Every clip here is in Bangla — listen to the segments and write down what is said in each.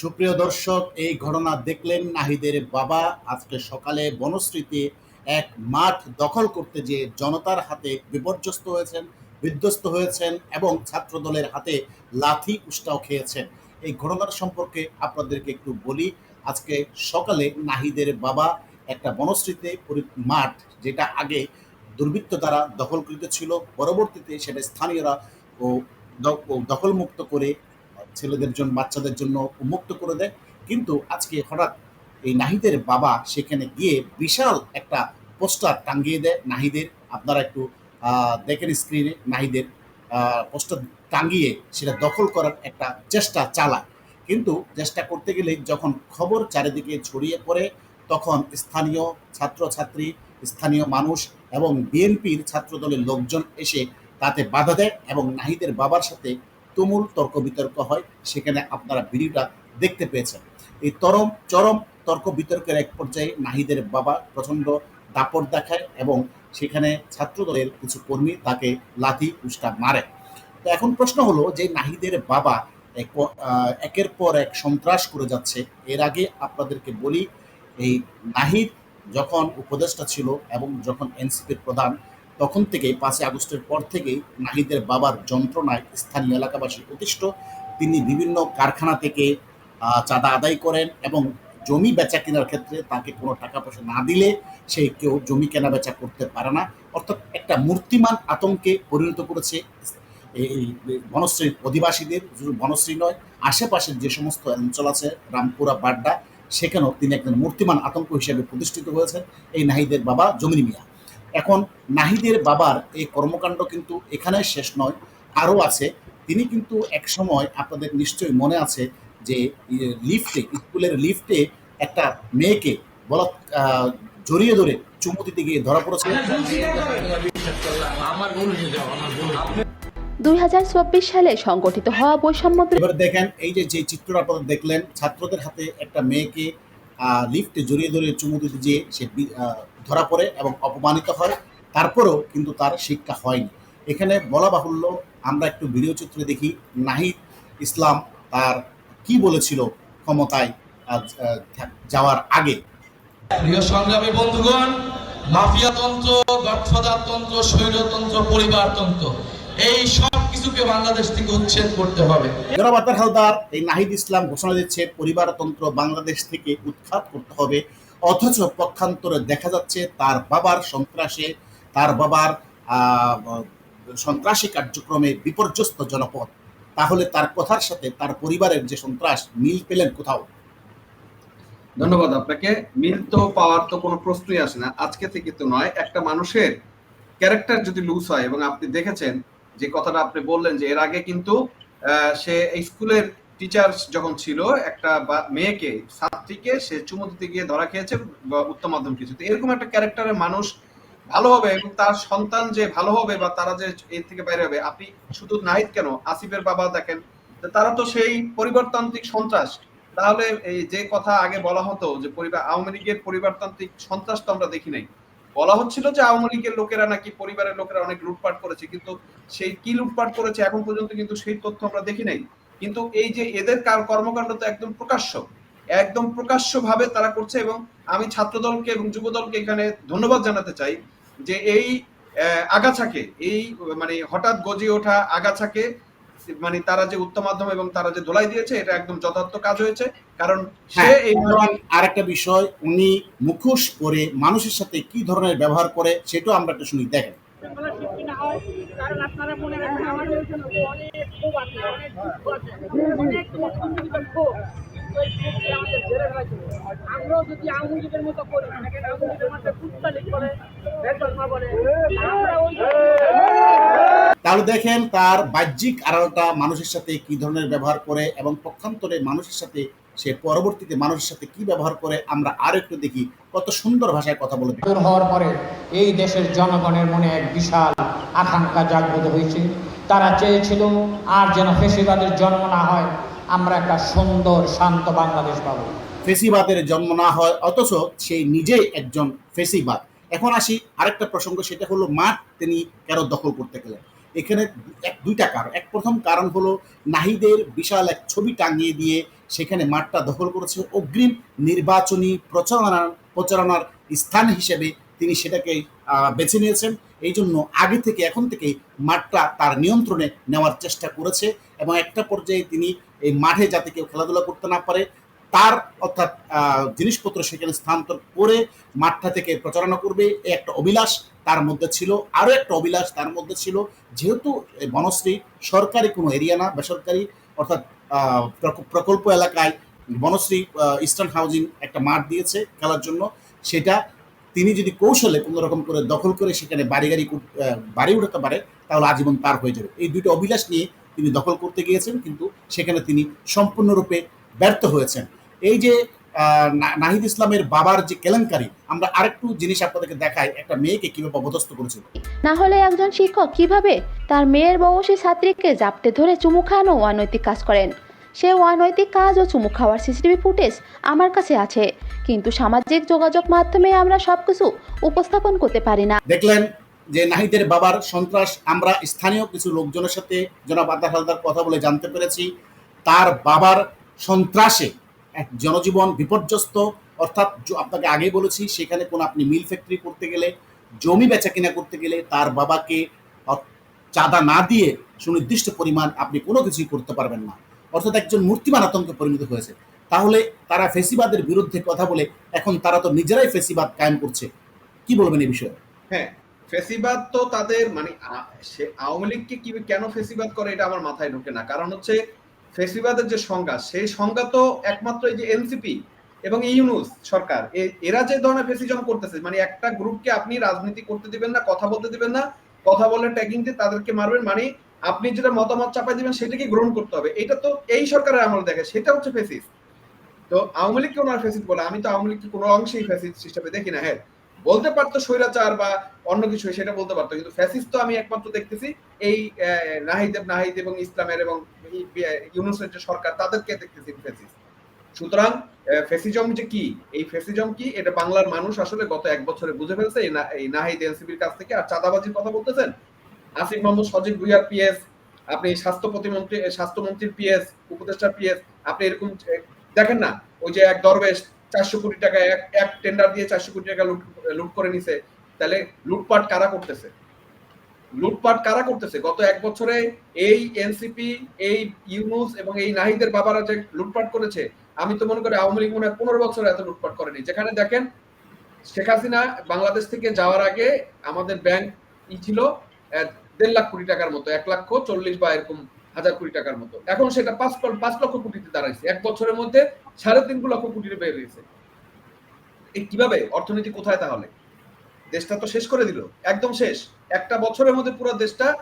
সুপ্রিয় দর্শক, এই ঘটনা দেখলেন নাহিদের বাবা। আজকে সকালে বনশ্রীতে এক মাঠ দখল করতে যে জনতার হাতে বিপর্যস্ত হয়েছেন, বিধ্বস্ত হয়েছেন এবং ছাত্রদলের হাতে লাথি, উষ্টাও খেয়েছেন। এই ঘটনার সম্পর্কে আপনাদেরকে একটু বলি, আজকে সকালে নাহিদের বাবা একটা বনশ্রীতে মাঠ, যেটা আগে দুর্বৃত্ত দ্বারা দখলকৃত ছিল। পরবর্তীতে সেটা স্থানীয়রা ও দখলমুক্ত করে ছেলেদের জন্য, বাচ্চাদের জন্য উন্মুক্ত করে দেয়। কিন্তু আজকে হঠাৎ এই নাহিদের বাবা সেখানে গিয়ে বিশাল একটা পোস্টার টাঙ্গিয়ে দেয় নাহিদের। আপনারা একটু দেখেন স্ক্রিনে নাহিদের পোস্টার টাঙ্গিয়ে সেটা দখল করার একটা চেষ্টা চালায়। কিন্তু চেষ্টা করতে গেলে যখন খবর চারিদিকে ছড়িয়ে পড়ে, তখন স্থানীয় ছাত্রছাত্রী, স্থানীয় মানুষ এবং বিএনপির ছাত্রদলের লোকজন এসে তাতে বাধা দেয় এবং নাহিদের বাবার সাথে তুমুল তর্ক বিতর্ক হয়। সেখানে আপনারা ভিডিওটা দেখতে পেয়েছেন। এই তরম, চরম তর্ক বিতর্কের এক পর্যায়ে নাহিদের বাবা প্রচণ্ড দাপট দেখায় এবং সেখানে ছাত্রদলের কিছু কর্মী তাকে লাথি, উস্কা মারে। তো এখন প্রশ্ন হলো যে নাহিদের বাবা এক- একের পর এক সন্ত্রাস করে যাচ্ছে। এর আগে আপনাদেরকে বলি, এই নাহিদ যখন উপদেষ্টা ছিল এবং যখন এনসিপির প্রধান, তখন থেকে পাঁচই আগস্টের পর থেকেই নাহিদের বাবার যন্ত্রণায় স্থানীয় এলাকাবাসী অতিষ্ঠ। তিনি বিভিন্ন কারখানা থেকে চাঁদা আদায় করেন এবং জমি বেচা কেনার ক্ষেত্রে তাকে কোনো টাকা পয়সা না দিলে সে কেউ জমি কেনা বেচা করতে পারে না। অর্থাৎ একটা মূর্তিমান আতঙ্কে পরিণত করেছে এই বনশ্রীর অধিবাসীদের। বনশ্রী নয়, আশেপাশের যে সমস্ত অঞ্চল আছে, রামপুরা, বাড্ডা সেখানেও তিনি একজন মূর্তিমান আতঙ্ক হিসেবে প্রতিষ্ঠিত হয়েছেন এই নাহিদের বাবা জমির মিয়া। এখন নাহিদের বাবার এই কর্মকাণ্ড কিন্তু এখানে শেষ নয়, আরও আছে। তিনি কিন্তু এক সময় আপনাদের নিশ্চয়ই মনে আছে যে লিফটে, স্কুলের লিফটে একটা মেয়েকে বলা জড়িয়ে ধরে চুমু দিতে গিয়ে ধরা পড়েছে। দুই হাজার চব্বিশ সালে সংগঠিত হওয়া বৈষম্য এবার দেখেন এই যে যে চিত্রটা আপনারা দেখলেন ছাত্রদের হাতে একটা মেয়েকে লিফটে জড়িয়ে ধরে চুমু দিতে যেয়ে সে আহ, ধরা পড়ে এবং অপমানিত হয়। তারপরেও কিন্তু তার শিক্ষা হয়নি। এখানে বলা বাহুল্য আমরা একটু ভিডিও চিত্রে দেখি নাহিদ ইসলাম তার কি বলেছিল ক্ষমতায় যাওয়ার আগে। প্রিয় সংগ্রামী বন্ধুগণ মাফিয়াতন্ত্র গডফাদারতন্ত্র স্বৈরতন্ত্র পরিবারতন্ত্র এই সব কিছুকে বাংলাদেশ থেকে উচ্ছেদ করতে হবে। জনাবাতার হালদার এই নাহিদ ইসলাম ঘোষণা দিচ্ছে পরিবারতন্ত্র বাংলাদেশ থেকে উৎখাত করতে হবে। অথচ পক্ষান্তরে দেখা যাচ্ছে তার বাবার সন্ত্রাসে তার বাবার আহ, সন্ত্রাসী কার্যক্রমে বিপর্যস্ত জনপদ। তাহলে তার কথার সাথে তার পরিবারের যে সন্ত্রাস মিল পেলেন কোথাও? ধন্যবাদ আপনাকে। মিল তো পাওয়ার তো কোনো প্রশ্নই আসে না। আজকে থেকে তো নয় একটা মানুষের ক্যারেক্টার যদি লুজ হয় এবং আপনি দেখেছেন যে কথাটা আপনি বললেন যে এর আগে কিন্তু সে স্কুলের টিচার যখন ছিল, একটা মেয়েকে, ছাত্রীকে সে চুমু দিতে গিয়ে ধরা খেয়েছে উত্তম মাধ্যম কিছু। এরকম একটা ক্যারেক্টারের মানুষ ভালো হবে এবং তার সন্তান যে ভালো হবে বা তারা যে এর থেকে বাইরে হবে, আপনি শুধু নাহিদ কেন? আসিফের বাবা দেখেন। তারা তো সেই পরিবারতান্ত্রিক সন্ত্রাস। তাহলে এই যে কথা আগে বলা হতো যে পরিবার আওয়ামী লীগের পরিবারতান্ত্রিক সন্ত্রাস তো আমরা দেখি নাই। বলা হচ্ছিল যে আওয়ামী লীগের লোকেরা নাকি পরিবারের লোকেরা অনেক লুটপাট করেছে, কিন্তু সেই কি লুটপাট করেছে এখন পর্যন্ত কিন্তু সেই তথ্য আমরা দেখি নাই। কিন্তু এই যে এদের কার- কর্মকাণ্ড তো একদম প্রকাশ্য একদম প্রকাশ্য ভাবে তারা করছে এবং আমি ছাত্রদলকে এবং যুবদলকে এখানে ধন্যবাদ জানাতে চাই যে এই আগাছাকে, এই মানে হঠাৎ গজে ওঠা আগাছাকে মানে তারা যে উত্তম মাধ্যম এবং তারা যে ধোলাই দিয়েছে এটা একদম যথার্থ কাজ হয়েছে। কারণ সে হ্যাঁ, এই আরেকটা বিষয় উনি মুখোশ পরে মানুষের সাথে কি ধরনের ব্যবহার করে সেটাও আমরা একটু শুনি দেখেন। হয় কারণ আপনারা মনে আমাদের অনেক আছে অনেক দুঃখ আছে অনেক আমরাও যদি আওয়ামী লীগের মতো করি আওয়ামী লীগের মধ্যে কুত্তালিক করে বেতন বলে আমরা ওই তাহলে দেখেন তার বাহ্যিক আড়ালটা মানুষের সাথে কি ধরনের ব্যবহার করে এবং পক্ষান্তরে মানুষের সাথে সে পরবর্তীতে মানুষের সাথে কি ব্যবহার করে আমরা আর একটু দেখি। কত সুন্দর ভাষায় কথা বলে। হওয়ার পরে এই দেশের জনগণের মনে এক বিশাল আকাঙ্ক্ষা জাগ্রত হয়েছে। তারা চেয়েছিল আর যেন ফেসিবাদের জন্ম না হয় আমরা একটা সুন্দর শান্ত বাংলাদেশ পাবো। ফেসিবাদের জন্ম না হয় অথচ সেই নিজেই একজন ফেসিবাদ। এখন আসি আরেকটা প্রসঙ্গ সেটা হলো মাঠ তিনি কেন দখল করতে গেলেন? এখানে এক, দুইটা কারণ। এক প্রথম কারণ হলো নাহিদের বিশাল এক ছবি টাঙিয়ে দিয়ে সেখানে মাঠটা দখল করেছে অগ্রিম নির্বাচনী প্রচারণার প্রচারণার স্থান হিসেবে তিনি সেটাকে বেছে নিয়েছেন। এই জন্য আগে থেকে, এখন থেকে মাঠটা তার নিয়ন্ত্রণে নেওয়ার চেষ্টা করেছে এবং একটা পর্যায়ে তিনি এই মাঠে যাতে কেউ খেলাধুলা করতে না পারে তার অর্থাৎ জিনিসপত্র সেখানে স্থানান্তর করে মাঠটা থেকে প্রচারণা করবে এই একটা অভিলাষ তার মধ্যে ছিল, আরও একটা অভিলাষ তার মধ্যে ছিল। যেহেতু বনশ্রী সরকারি কোনো এরিয়া না, বেসরকারি, অর্থাৎ প্রকল্প এলাকায় বনশ্রী ইস্টার্ন হাউজিং একটা মাঠ দিয়েছে খেলার জন্য, সেটা তিনি যদি কৌশলে কোনো রকম করে দখল করে সেখানে বাড়ি গাড়ি বাড়ি উঠাতে পারে, তাহলে আজীবন পার হয়ে যাবে। এই দুটো অভিলাষ নিয়ে তিনি দখল করতে গিয়েছেন, কিন্তু সেখানে তিনি সম্পূর্ণরূপে ব্যর্থ হয়েছেন। এই যে নাহিদ ইসলামের বাবার যে কেলেঙ্কারি আমরা আরেকটু জিনিস আপনাদেরকে দেখাই একটা মেয়েকে কীভাবে অপদস্থ করেছিল। না হলে একজন শিক্ষক কীভাবে তার মেয়ের বয়সী ছাত্রীকে জাপটে ধরে চুমু খাওয়ানো অনৈতিক কাজ করেন? সে অনৈতিক কাজ ও চুমু খাওয়ার সিসিটিভি ফুটেজ আমার কাছে আছে কিন্তু সামাজিক যোগাযোগ মাধ্যমে আমরা সবকিছু উপস্থাপন করতে পারি না। দেখলেন যে নাহিদের বাবার সন্ত্রাস আমরা স্থানীয় কিছু লোকজনের সাথে জনাব আদার হালদার কথা বলে জানতে পেরেছি। তার বাবার সন্ত্রাসে এক জনজীবন বিপর্যস্ত, অর্থাৎ আপনাকে আগেই বলেছি, সেখানে কোনো আপনি মিল ফ্যাক্টরি করতে গেলে, জমি বেচা কিনা করতে গেলে তার বাবাকে চাঁদা না দিয়ে সুনির্দিষ্ট পরিমাণ আপনি কোনো কিছুই করতে পারবেন না। অর্থাৎ একজন মূর্তিমান আতঙ্কে পরিণত হয়েছে। তাহলে তারা ফেসিবাদের বিরুদ্ধে কথা বলে, এখন তারা তো নিজেরাই ফেসিবাদ কায়েম করছে। কি বলবেন এই বিষয়ে? হ্যাঁ ফেসিবাদ তো তাদের মানে আওয়ামী লীগকে কি, কেন ফেসিবাদ করে এটা আমার মাথায় ঢোকে না। কারণ হচ্ছে ফেসিবাদের যে সংজ্ঞা, সেই সংজ্ঞা তো একমাত্র এই যে এনসিপি এবং ইউনুস সরকার এরা যে ধরনের ফেসিজম করতেছে মানে একটা গ্রুপকে আপনি রাজনীতি করতে দিবেন না, কথা বলতে দিবেন না, কথা বলে ট্যাগিং দিয়ে তাদেরকে মারবেন মানে আপনি যেটা মতামত চাপাই দিবেন, সেটাকে গ্রহণ করতে হবে। এটা তো এই সরকারের আমল দেখে, সেটা হচ্ছে ফেসিস তো আওয়ামী লীগকে ওনার ফেসিস বলে, আমি তো আওয়ামী লীগকে কোনো অংশেই ফেসিস হিসেবে দেখি না হ্যাঁ। বলতে পারতো স্বৈরাচার বা অন্য কিছু, সেটা বলতে পারতো। কিন্তু ফ্যাসিস্ট তো আমি একমাত্র দেখতেছি। এই নাহিদ নাহিদ এবং ইসলামের এবং ইউনুসের যে সরকার, তাদেরকে দেখতেছি ফ্যাসিস্ট সুতরাং ফেসিজম যে কি? এই ফেসিজম কি? এটা বাংলার মানুষ আসলে গত এক বছরে বুঝে ফেলছে। এই নাহিদ এনসিবির কাছ থেকে আর চাঁদাবাজির কথা বলতেছেন? আসিফ মোহাম্মদ সজিব ভুইয়ার পিএস, আপনি স্বাস্থ্য প্রতিমন্ত্রী, স্বাস্থ্যমন্ত্রীর পিএস, উপদেষ্টার পিএস, আপনি এরকম দেখেন না, ওই যে এক দরবেশ চারশো কোটি টাকা, এক এক টেন্ডার দিয়ে চারশো কোটি টাকা লুট লুট করে নিছে, তাহলে লুটপাট কারা করতেছে? লুটপাট কারা করতেছে? গত এক বছরে এই এনসিপি এই ইউনুস এবং এই নাহিদের বাবারা যে লুটপাট করেছে, আমি তো মনে করি আওয়ামী লীগ মনে হয় পনেরো বছর এত লুটপাট করেনি। যেখানে দেখেন, শেখ হাসিনা বাংলাদেশ থেকে যাওয়ার আগে আমাদের ব্যাংক ই ছিল দেড় লাখ কোটি টাকার মতো, এক লক্ষ চল্লিশ বা এরকম হাজার কোটি টাকার মতো। এখন সেটা পাঁচ পাঁচ লক্ষ কোটিতে দাঁড়াইছে। এক বছরের মধ্যে সাড়ে তিন লক্ষ কোটিতে হয়েছে। কীভাবে? অর্থনীতি কোথায় তাহলে? দেশটা তো শেষ করে দিল। একদম শেষ। একটা বছরের মধ্যে পুরো দেশটা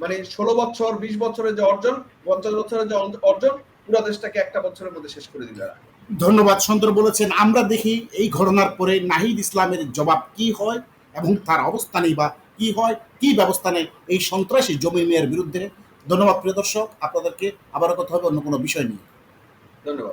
মানে ষোলো বছর, বিশ বছরের যে অর্জন, পঞ্চাশ বছরের যে অর্জ- অর্জন, পুরো দেশটাকে একটা বছরের মধ্যে শেষ করে দিল ধন্যবাদ, সুন্দর বলেছেন। আমরা দেখি এই ঘটনার পরে নাহিদ ইসলামের জবাব কি হয় এবং তার অবস্থানেই বা কি হয়? কি ব্যবস্থা নেয় এই সন্ত্রাসী জমি মেয়ের বিরুদ্ধে? ধন্যবাদ প্রিয় দর্শক। আপনাদেরকে আবারও কথা হবে অন্য কোনো বিষয় নিয়ে। ধন্যবাদ।